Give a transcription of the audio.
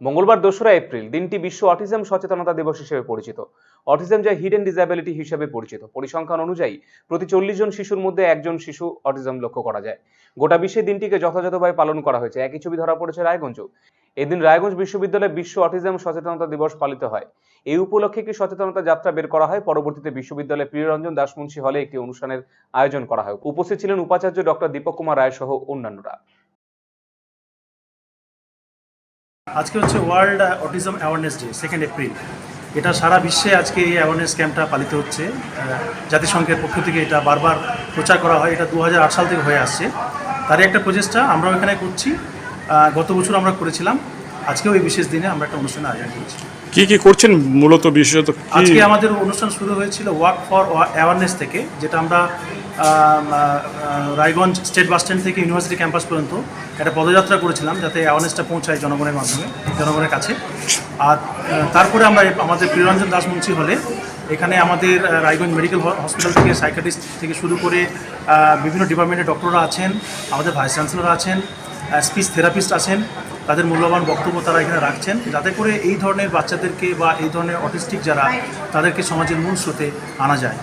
মঙ্গলবার দোসরা এপ্রিল দিনটি বিশ্ব অটিজম সচেতনতা দিবস হিসেবে পরিচিত। অটিজম যা হিডেন ডিসএবিলিটি হিসেবে পরিচিত। পরিসংখ্যান অনুযায়ী প্রতি চল্লিশ জন শিশুর মধ্যে একজন শিশু অটিজম লক্ষ্য করা যায়। গোটা বিশ্বে দিনটিকে যথাযথভাবে পালন করা হয়েছে। একই ছবি ধরা পড়েছে রায়গঞ্জ এদিন রায়গঞ্জ বিশ্ববিদ্যালয়ে বিশ্ব অটিজম সচেতনতা দিবস পালিত হয়। এই উপলক্ষে একটি সচেতনতা যাত্রা বের করা হয়। পরবর্তীতে বিশ্ববিদ্যালয়ের প্রিয়রঞ্জন দাসমুন্সী হলে একটি অনুষ্ঠানের আয়োজন করা হয়। উপস্থিত ছিলেন উপাচার্য ডক্টর দীপক কুমার রায় সহ অন্যান্যরা। আজকে হচ্ছে world autism awareness day second April এটা সারা বিশ্বে আজকে এই অ্যাওয়ারনেস ক্যাম্পটা পালিত হচ্ছে। জাতিসংঘের পক্ষ থেকে এটা বারবার প্রচার করা হয়। এটা দু হাজার আট সাল থেকে হয়ে আসছে। তারই একটা প্রচেষ্টা আমরাও এখানে করছি। গত বছর আমরা করেছিলাম। আজকেও এই বিশেষ দিনে আমরা একটা অনুষ্ঠানের আয়োজন করছি। কি কি করছেন মূলত বিশেষত? আজকে আমাদের অনুষ্ঠান শুরু হয়েছিল ওয়ার্ক ফর অ্যাওয়ারনেস থেকে যেটা আমরা রায়গঞ্জ স্টেট বাস স্ট্যান্ড থেকে ইউনিভার্সিটি ক্যাম্পাস পর্যন্ত একটা পদযাত্রা করেছিলাম যাতে অ্যাওয়ারনেসটা পৌঁছায় জনগণের মাধ্যমে, জনগণের কাছে। আর তারপরে আমরা আমাদের প্রিয়রঞ্জন দাস মুন্সি হলে এখানে আমাদের রায়গঞ্জ মেডিকেল হসপিটাল থেকে সাইকাটিস্ট থেকে শুরু করে বিভিন্ন ডিপার্টমেন্টের ডক্টররা আছেন, আমাদের ভাইস চ্যান্সেলর আছেন স্পিচ থেরাপিস্ট আছেন, তাদের মূল্যবান বক্তব্য তারা এখানে রাখছেন, যাতে করে এই ধরনের বাচ্চাদেরকে বা এই ধরনের অটিস্টিক যারা, তাদেরকে সমাজের মূল স্রোতে আনা যায়।